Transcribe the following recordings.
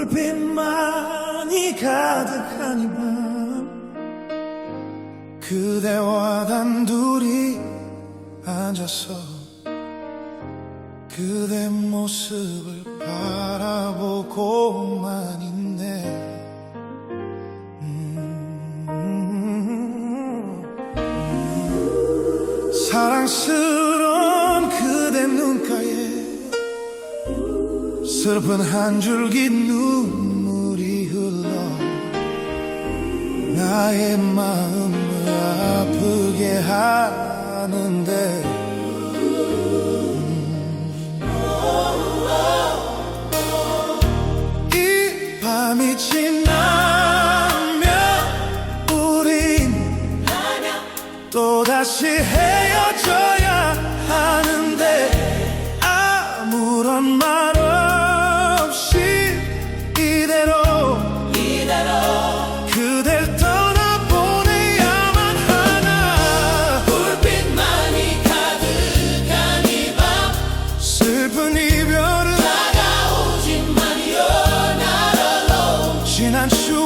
불빛만이 가득한 이밤 그대와 단둘이 앉아서 그대 모습을 바라보고만 있네 음. 사랑스러 슬픈 한 줄기 눈물이 흘러 나의 마음을 아프게 하는데. 이 밤이 지나면 우린 또다시 헤 나로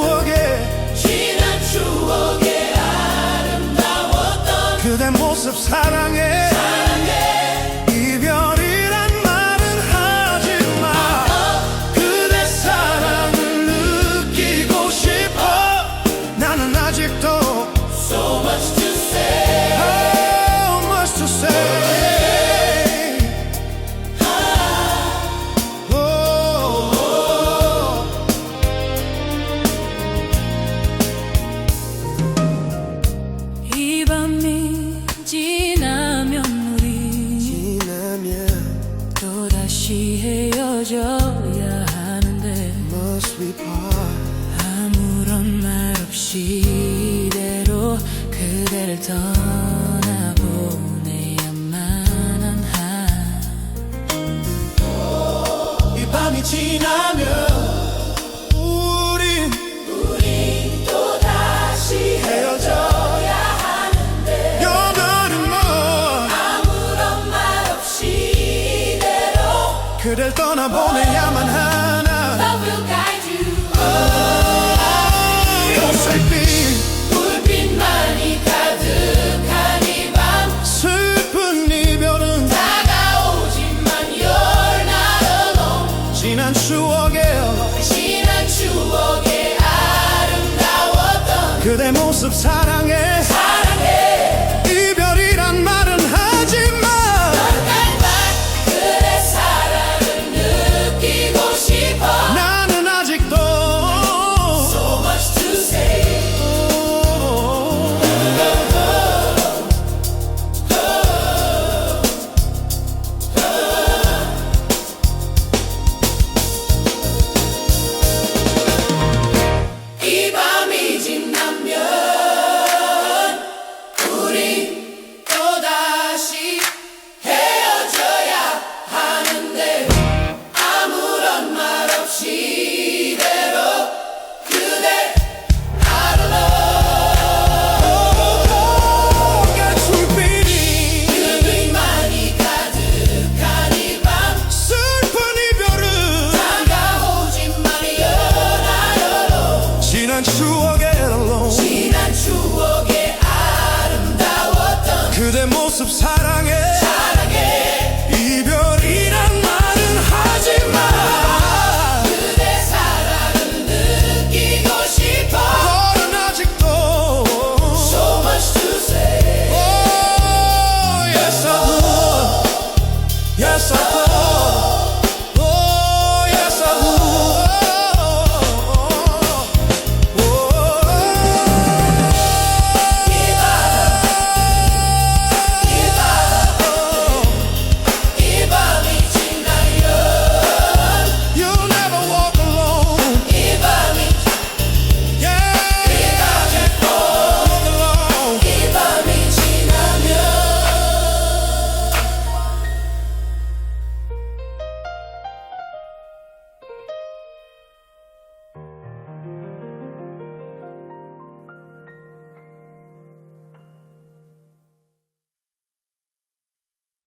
헤어져야 하는데 must we part? 아무런 말 없이 이대로 그대를 떠나보내야만 한. 이 밤이 지나면 그댈 떠나보내야만 하나. Love will guide you. 요새빛 불빛만이 가득한 이 밤. 슬픈 이별은 다가오지만 you're not alone 지난 추억에 지난 추억에 아름다웠던 그대 모습 사